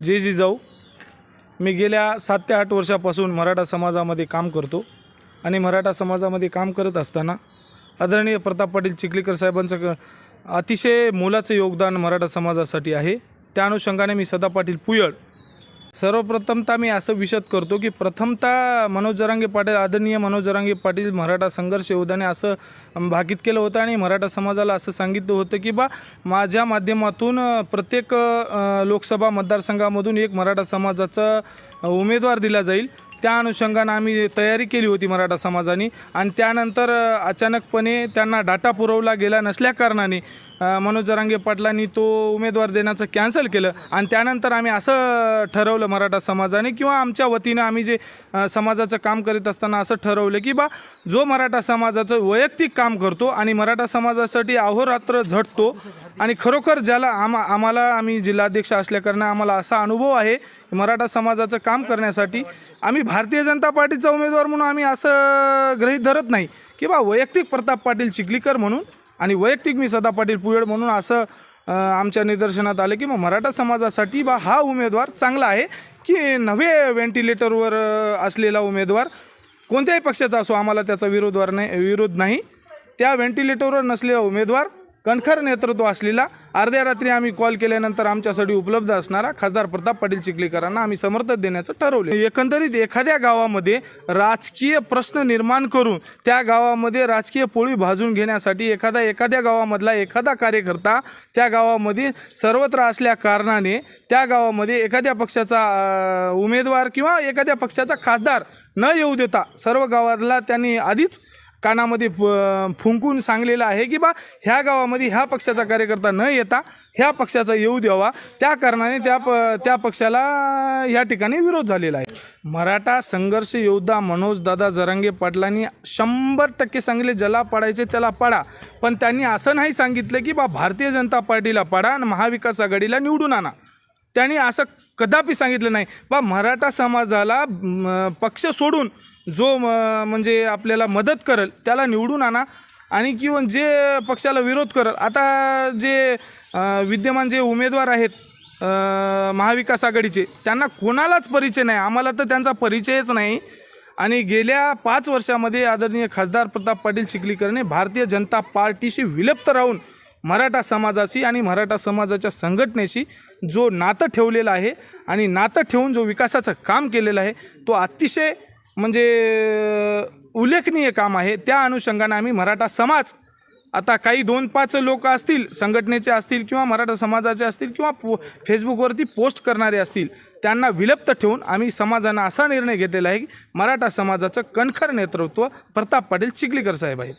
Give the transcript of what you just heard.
जे जी जाऊ मी गेल्या सात ते आठ वर्षापासून मराठा समाजामध्ये काम करतो. आणि मराठा समाजामध्ये काम करत असताना आदरणीय प्रताप पाटील चिखलीकर साहेबांचं क अतिशय मोलाचं योगदान मराठा समाजासाठी आहे. त्या अनुषंगाने मी सदा पाटील पुयळ सर्वप्रथमतः मी असं विशद करतो की प्रथमतः मनोज जरांगे पाटील आदरणीय मनोज जरांगे पाटील मराठा संघर्ष योद्धाने असं भाकीत केलं होतं आणि मराठा समाजाला असं सांगितलं होतं की बा माझ्या माध्यमातून प्रत्येक लोकसभा मतदारसंघामधून एक मराठा समाजाचा उमेदवार दिला जाईल. त्या अनुषंगानं आम्ही तयारी केली होती मराठा समाजाने. आणि त्यानंतर अचानकपणे त्यांना डाटा पुरवला गेला नसल्याकारणाने मनोज जरांगे पाटलांनी तो उमेदवार देण्याचं कॅन्सल केलं. आणि त्यानंतर आम्ही असं ठरवलं मराठा समाजाने किंवा आमच्या वतीनं आम्ही जे समाजाचं काम करीत असताना असं ठरवलं की बा जो मराठा समाजाचं वैयक्तिक काम करतो आणि मराठा समाजासाठी अहोरात्र झटतो आणि खरोखर ज्याला आमा आम्हाला आम्ही जिल्हाध्यक्ष असल्याकारणं आम्हाला असा अनुभव आहे की मराठा समाजाचं काम करण्यासाठी आम्ही भारतीय जनता पार्टीचा उमेदवार म्हणून आम्ही असं गृहीत धरत नाही की बा वैयक्तिक प्रताप पाटील चिखलीकर म्हणून आणि वैयक्तिक मी सदा पाटील पुयड म्हणून असं आमच्या निदर्शनात आलं की मग मराठा समाजासाठी बा हा उमेदवार चांगला आहे की नव्हे व्हेंटिलेटरवर असलेला उमेदवार? कोणत्याही पक्षाचा असो आम्हाला त्याचा विरोधवार नाही विरोध नाही. त्या व्हेंटिलेटरवर नसलेला उमेदवार कणखर नेतृत्व असलेला अर्ध्या रात्री आम्ही कॉल केल्यानंतर आमच्यासाठी उपलब्ध असणारा खासदार प्रताप पाटील चिखलीकरांना आम्ही समर्थन देण्याचं ठरवले. एकंदरीत एखाद्या गावामध्ये राजकीय प्रश्न निर्माण करून त्या गावामध्ये राजकीय पोळी भाजून घेण्यासाठी एखादा एखाद्या गावामधला एखादा कार्यकर्ता त्या गावामध्ये सर्वत्र असल्या कारणाने त्या गावामध्ये एखाद्या पक्षाचा उमेदवार किंवा एखाद्या पक्षाचा खासदार न येऊ देता सर्व गावातला त्यांनी आधीच कानामध्ये फुंकून सांगलेलं आहे की बा ह्या गावामध्ये ह्या पक्षाचा कार्यकर्ता न येता ह्या पक्षाचा येऊ द्यावा. त्या कारणाने त्या प त्या पक्षाला ह्या ठिकाणी विरोध झालेला आहे. मराठा संघर्ष योद्धा मनोजदादा जरांगे पाटलांनी शंभर टक्के सांगितले ज्याला पाडायचे त्याला पाडा. पण त्यांनी असं नाही सांगितलं की बा भारतीय जनता पार्टीला पाडा आणि महाविकास आघाडीला निवडून आणा. त्यांनी असं कदापि सांगितलं नाही. बा मराठा समाजाला पक्ष सोडून जो म, म्हणजे आपल्याला मदत करेल त्याला निवडून आणा आणि किंवा जे पक्षाला विरोध करेल. आता जे विद्यमान जे उमेदवार आहेत महाविकास आघाडीचे त्यांना कोणालाच परिचय नाही. आम्हाला तर त्यांचा परिचयच नाही. आणि गेल्या पाच वर्षामध्ये आदरणीय खासदार प्रताप पाटील चिखलीकरने भारतीय जनता पार्टीशी विलप्त राहून मराठा समाजाशी आणि मराठा समाजाच्या संघटनेशी जो नातं ठेवलेलं आहे आणि नातं ठेवून जो विकासाचं काम केलेलं आहे तो अतिशय म्हणजे उल्लेखनीय काम आहे. त्या अनुषंगाने आम्ही मराठा समाज आता काही दोन पाच लोक असतील संघटनेचे असतील किंवा मराठा समाजाचे असतील किंवा पो फेसबुकवरती पोस्ट करणारे असतील त्यांना विलप्त ठेवून आम्ही समाजानं असा निर्णय घेतलेला आहे की मराठा समाजाचं कणखर नेतृत्व प्रताप पाटील चिखलीकर साहेब आहेत.